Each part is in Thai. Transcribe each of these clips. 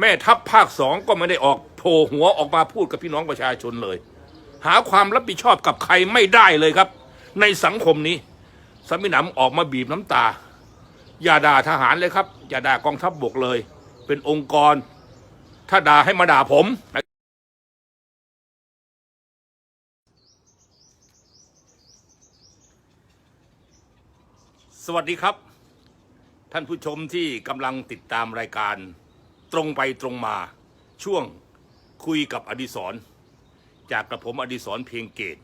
แม่ทัพภาคสองก็ไม่ได้ออกโผล่หัวออกมาพูดกับพี่น้องประชาชนเลย หาความรับผิดชอบกับใครไม่ได้เลยครับ ในสังคมนี้ สมิหนำออกมาบีบน้ำตา อย่าด่าทหารเลยครับ อย่าด่ากองทัพบบกเลย เป็นองค์กร ถ้าด่าให้มาด่าผมสวัสดีครับ ท่านผู้ชมที่กำลังติดตามรายการ ตรงไปตรงมาช่วงคุยกับอดิศร จากกระผมอดิศรเพียงเกต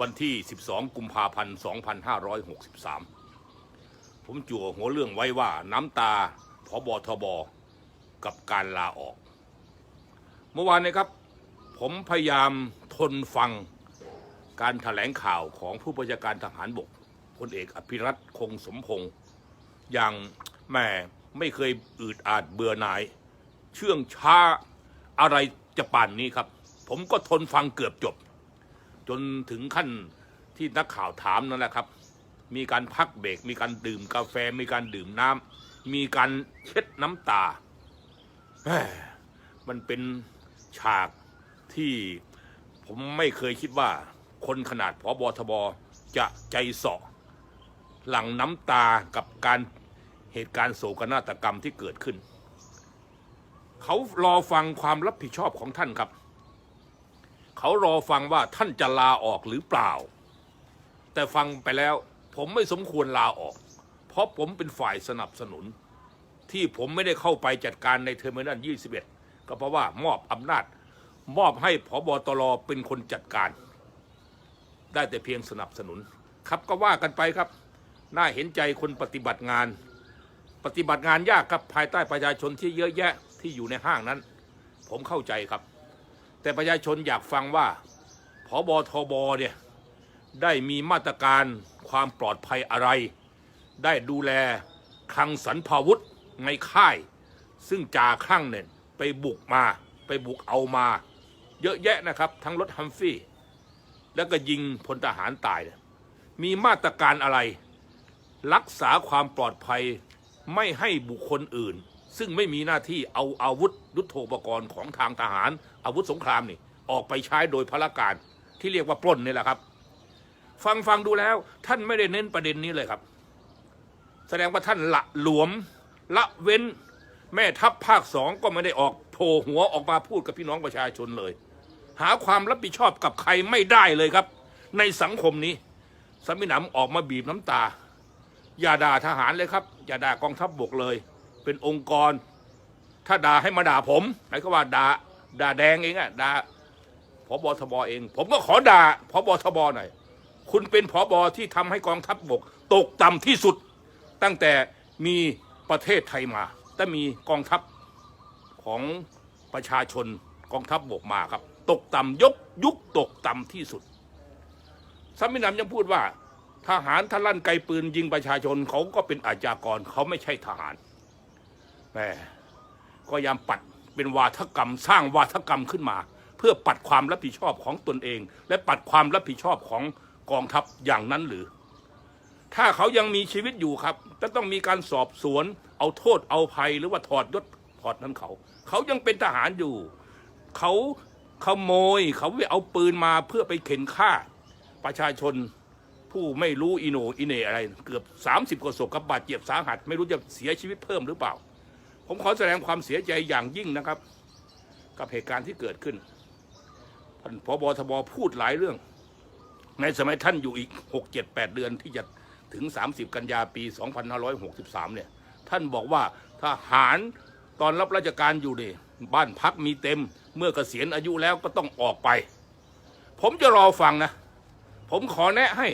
วันที่ 12 กุมภาพันธ์ 2563 ผมจั่วหัวเรื่องไว้ว่าน้ำตาพอบอทบกับการลาออก เมื่อวานนี้ครับ ผมพยายามทนฟังการถแถลงข่าวของผู้บัญชาการทหารบกพลเอกอภิรัตคงสมพงษ์อย่างแม่ ไม่เคยอืดอาดเบื่อหน่าย เชื่องช้าอะไรจะป่านนี้ครับ ผมก็ทนฟังเกือบจบ จนถึงขั้นที่นักข่าวถามนั่นแหละครับ มีการพักเบรกมีการดื่มกาแฟ มีการดื่มน้ำมีการเช็ดน้ำตา มันเป็นฉากที่ผมไม่เคยคิดว่าคนขนาดพอบทบจะใจเสาะหลั่งน้ำตากับการ เหตุการณ์โศกนาฏกรรมที่เกิดขึ้น เขารอฟังความรับผิดชอบของท่านครับ เขารอฟังว่าท่านจะลาออกหรือเปล่า แต่ฟังไปแล้วผมไม่สมควรลาออก เพราะผมเป็นฝ่ายสนับสนุน ที่ผมไม่ได้เข้าไปจัดการในเทอร์มินอล21 ก็เพราะว่ามอบอำนาจมอบให้ผบตรเป็นคนจัดการ ได้แต่เพียงสนับสนุน ครับก็ว่ากันไปครับ น่าเห็นใจคนปฏิบัติงาน ปฏิบัติงานยากครับภายใต้ประชาชนที่เยอะแยะที่อยู่ในห้างนั้น ผมเข้าใจครับ แต่ประชาชนอยากฟังว่าพบทบเนี่ยได้มีมาตรการความปลอดภัยอะไร ได้ดูแลคลังสรรพาวุธในค่าย ซึ่งจ่าคลั่งเนี่ยไปบุกมาไปบุกเอามา เยอะแยะนะครับ ทั้งรถฮัมฟี่แล้วก็ยิงพลทหารตายเนี่ยมีมาตรการอะไร รักษาความปลอดภัย ไม่ให้บุคคลอื่น ซึ่งไม่มีหน้าที่เอาอาวุธยุทโธปกรณ์ของทางทหาร อาวุธสงครามนี่ออกไปใช้โดยพละการที่เรียกว่าปล้นนี่แหละครับ ฟังฟังดูแล้วท่านไม่ได้เน้นประเด็นนี้เลยครับ แสดงว่าท่านละหลวมละเว้นแม่ทัพภาคสองก็ไม่ได้ออกโผล่หัวออกมาพูดกับพี่น้องประชาชนเลย หาความรับผิดชอบกับใครไม่ได้เลยครับ ในสังคมนี้สมิหนำออกมาบีบน้ำตา อย่าด่าทหารเลยครับ อย่าด่ากองทัพบบกเลย เป็นองค์กร ถ้าด่าให้มาด่าผมหมายก็ว่าด่าด่าแดงเองอะด่าพบทบเอง ผมก็ขอด่าพบทบหน่อย คุณเป็นพบที่ทำให้กองทัพบบก ตกต่ำที่สุด ตั้งแต่มีประเทศไทยมาแต่มีกองทัพของประชาชนกองทัพบบกมาครับ ตกต่ำยกยุคตกต่ำที่สุดสมินำยังพูดว่า ทหารทะลั่นไกปืนยิงประชาชนเขาก็เป็นอาชญากรเขาไม่ใช่ทหารแหมก็ยามปัดเป็นวาทกรรม สร้างวาทกรรมขึ้นมา เพื่อปัดความรับผิดชอบของตนเอง และปัดความรับผิดชอบของกองทัพอย่างนั้นหรือ ถ้าเขายังมีชีวิตอยู่ครับจะต้องมีการสอบสวน เอาโทษเอาภัยหรือว่าถอดยศถอดนั้นเขา เขายังเป็นทหารอยู่ เขาขโมยเขาไปเอาปืนมาเพื่อไปเข็นฆ่าประชาชน ผู้ไม่รู้อิโนอิเนอะไร เกือบ 30กว่าศพกับบาดเจ็บสาหัส ไม่รู้จะเสียชีวิตเพิ่มหรือเปล่า ผมขอแสดงความเสียใจอย่างยิ่งนะครับ กับเหตุการณ์ที่เกิดขึ้นท่านพบทบพูดหลายเรื่อง ในสมัยท่านอยู่อีก 6 7 8 เดือนที่จะถึง 30 กันยาปี 2563 เนี่ย ท่านบอกว่าทหารตอนรับราชการอยู่นี่บ้านพักมีเต็มเมื่อเกษียณอายุแล้วก็ต้องออกไป ผมจะรอฟังนะ ผมขอแนะให้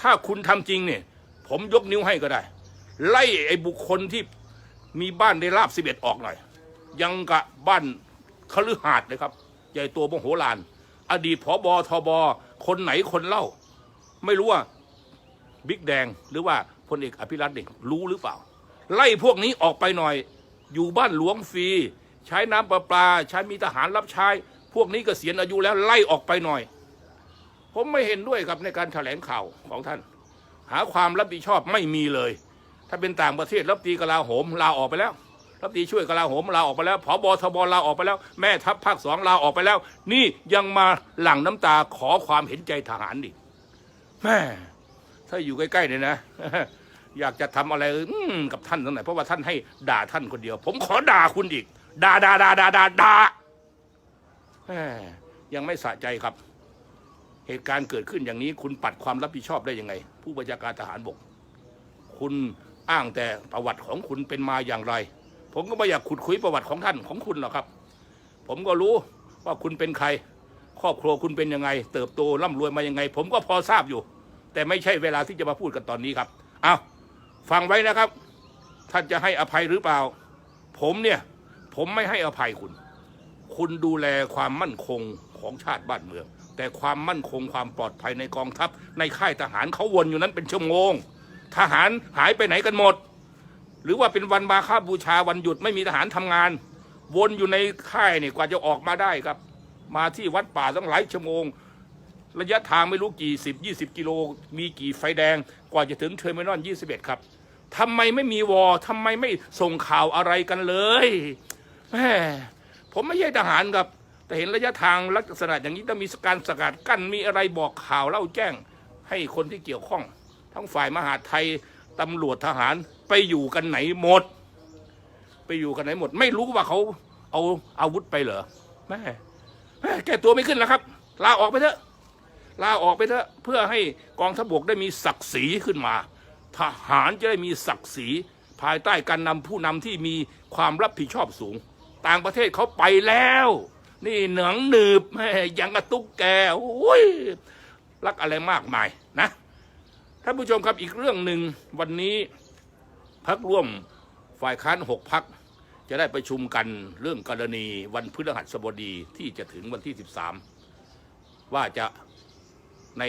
ถ้าคุณทำจริงเนี่ย ผมยกนิ้วให้ก็ได้ ไล่ไอ้บุคคลที่มีบ้านในราบสิบเอ็ดออกหน่อย ยังกะบ้านคฤหาสน์เลยครับ ใหญ่ตัวมโหฬารอดีตผอบอทบคนไหนคนเล่า ไม่รู้ว่าบิ๊กแดงหรือว่าพลเอกอภิรัตน์เด็กรู้หรือเปล่า ไล่พวกนี้ออกไปหน่อย อยู่บ้านหลวงฟรี ใช้น้ำประปา ใช้มีทหารรับใช้ พวกนี้เกษียณอายุแล้วไล่ออกไปหน่อย ผมไม่เห็นด้วยครับในการแถลงข่าวของท่าน หาความรับผิดชอบไม่มีเลย ถ้าเป็นต่างประเทศรับตีกลาโหมลาออกไปแล้ว รัฐมนตรีช่วยกลาโหมลาออกไปแล้วผบทบลาออกไปแล้ว แม่ทัพภาคสองลาออกไปแล้ว นี่ยังมาหลั่งน้ำตาขอความเห็นใจทหารดิแม่ถ้าอยู่ใกล้ๆเนี่ยนะ อยากจะทำอะไรกับท่านตรงไหนเพราะว่าท่านให้ด่าท่านคนเดียว ผมขอด่าคุณอีกด่าด่าด่าด่าด่าด่ายังไม่สะใจครับ เหตุการณ์เกิดขึ้นอย่างนี้ คุณปัดความรับผิดชอบได้ยังไง ผู้บัญชาการทหารบก คุณอ้างแต่ประวัติของคุณเป็นมาอย่างไร ผมก็ไม่อยากขุดคุยประวัติของท่านของคุณหรอกครับ ผมก็รู้ว่าคุณเป็นใคร ครอบครัวคุณเป็นยังไง เติบโตร่ำรวยมายังไง ผมก็พอทราบอยู่ แต่ไม่ใช่เวลาที่จะมาพูดกันตอนนี้ครับเอาฟังไว้นะครับ ท่านจะให้อภัยหรือเปล่า ผมเนี่ย ผมไม่ให้อภัยคุณ คุณดูแลความมั่นคงของชาติบ้านเมือง แต่ความมั่นคงความปลอดภัยในกองทัพ ในค่ายทหารเขาวนอยู่นั้นเป็นชั่วโมง ทหารหายไปไหนกันหมด หรือว่าเป็นวันมาฆบูชาวันหยุดไม่มีทหารทำงาน วนอยู่ในค่ายเนี่ยกว่าจะออกมาได้ครับ มาที่วัดป่าตั้งหลายชั่วโมง ระยะทางไม่รู้กี่สิบยี่สิบกิโลมีกี่ไฟแดงกว่าจะถึงเทอร์มินอลยี่สิบเอ็ดครับทำไมไม่มีวอทำไมไม่ส่งข่าวอะไรกันเลยแมผมไม่ใช่ทหารครับ แต่เห็นระยะทางลักษณะอย่างนี้ต้องมีการสกัดกั้นมีอะไรบอกข่าวเล่าแจ้ง ให้คนที่เกี่ยวข้อง ทั้งฝ่ายมหาไทยตำรวจทหารไปอยู่กันไหนหมด ไปอยู่กันไหนหมด ไม่รู้ว่าเขาเอาอาวุธไปเหรอแม่แม่แก้ตัวไม่ขึ้นแล้วครับ ลาออกไปเถอะลาออกไปเถอะเพื่อให้กองทัพบกได้มีศักดิ์ศรีขึ้นมา ทหารจะได้มีศักดิ์ศรีภายใต้การนำผู้นำที่มีความรับผิดชอบสูง ต่างประเทศเขาไปแล้ว นี่เหนืองหนืบแม่ยังกระตุกแกโอ้ยรักอะไรมากมายนะท่านผู้ชมครับอีกเรื่องหนึ่งวันนี้พักร่วมฝ่ายค้านหกพักจะได้ประชุมกันเรื่องกรณีวันพฤหัสบดีที่จะถึงวันที่ 13 ว่าจะใน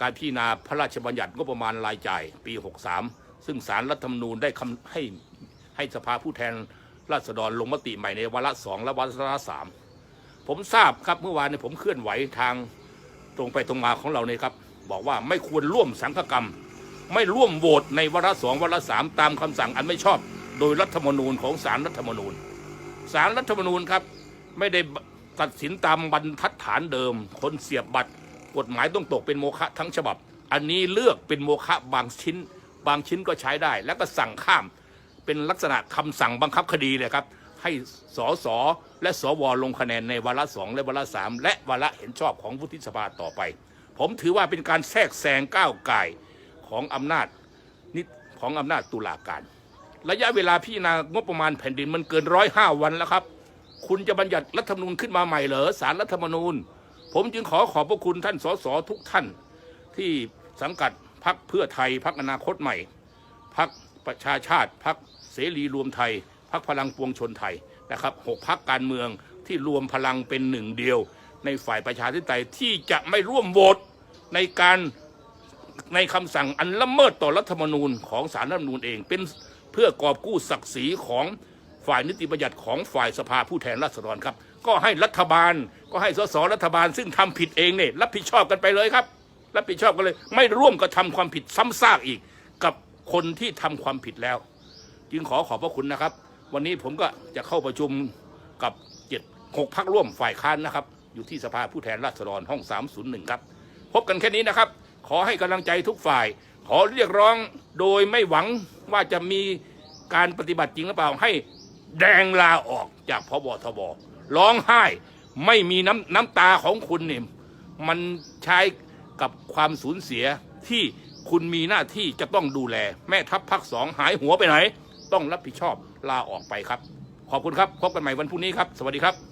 การพิจารณาพระราชบัญญัติงบประมาณรายจ่ายปี 63 ซึ่งสารรัฐธรรมนูญได้คำให้ให้สภาผู้แทนราษฎรลงมติใหม่ในวาระสองและวาระสาม ผมทราบครับเมื่อวานเนยผมเคลื่อนไหวทางตรงไปตรงมาของเราเนี่ยครับ บอกว่าไม่ควรร่วมสังฆกรรม ไม่ร่วมโหวตในวาระสองวาระสามตามคำสั่งอันไม่ชอบ โดยรัฐธรรมนูญของสารรัฐธรรมนูญสารรัฐธรรมนูญครับไม่ได้ตัดสินตามบรรทัดฐานเดิม คนเสียบบัตร กฎหมายต้องตกเป็นโมฆะทั้งฉบับ อันนี้เลือกเป็นโมฆะบางชิ้น บางชิ้นก็ใช้ได้ แล้วก็สั่งข้ามเป็นลักษณะคำสั่งบังคับคดีเลยครับ ให้สสและสวลงคะแนนในวาระสองและวาระสามและวาระเห็นชอบของวุฒิสภาต่อไป ผมถือว่าเป็นการแทรกแซงก้าวไก่ของอำนาจนิของอำนาจตุลาการ ระยะเวลาพิจารณางบประมาณแผ่นดินมันเกินร้อยห้าวันแล้วครับ คุณจะบัญญัติรัฐธรรมนูญขึ้นมาใหม่เหรอสารรัฐธรรมนูญ ผมจึงขอขอบพระคุณท่านสสทุกท่านที่สังกัดพักเพื่อไทยพักอนาคตใหม่พักประชาชาติพักเสรีรวมไทย พักพลังปวงชนไทยนะครับหกพักการเมืองที่รวมพลังเป็นหนึ่งเดียว ในฝ่ายประชาธิปไตยที่จะไม่ร่วมโหวตในการในคำสั่งอันละเมิดต่อรัฐธรรมนูญของสารรัฐธรรมนูญเองเป็นเพื่อกอบกู้ศักดิ์ศรีของฝ่ายนิติบัญญัติของฝ่ายสภาผู้แทนราษฎรครับ ก็ให้รัฐบาลก็ให้สสรัฐบาล ซึ่งทำผิดเองเนี่ยรับผิดชอบกันไปเลยครับ รับผิดชอบกันเลย ไม่ร่วมกระทำความผิดซ้ำซากอีก กับคนที่ทำความผิดแล้ว จึงขอขอบพระคุณนะครับ วันนี้ผมก็จะเข้าประชุมกับเจ็ดหกพักร่วมฝ่ายค้านนะครับ อยู่ที่สภาผู้แทนราษฎรห้อง 301 ครับ พบกันแค่นี้นะครับ ขอให้กำลังใจทุกฝ่าย ขอเรียกร้องโดยไม่หวังว่าจะมีการปฏิบัติจริงหรือเปล่าให้แดงลาออกจากพบทบร้องไห้ไม่มีน้ำน้ำตาของคุณเนี่ยมันใช้กับความสูญเสียที่คุณมีหน้าที่จะต้องดูแล แม่ทัพภาคสองหายหัวไปไหน ต้องรับผิดชอบ ลาออกไปครับ ขอบคุณครับ พบกันใหม่วันพรุ่งนี้ครับ สวัสดีครับ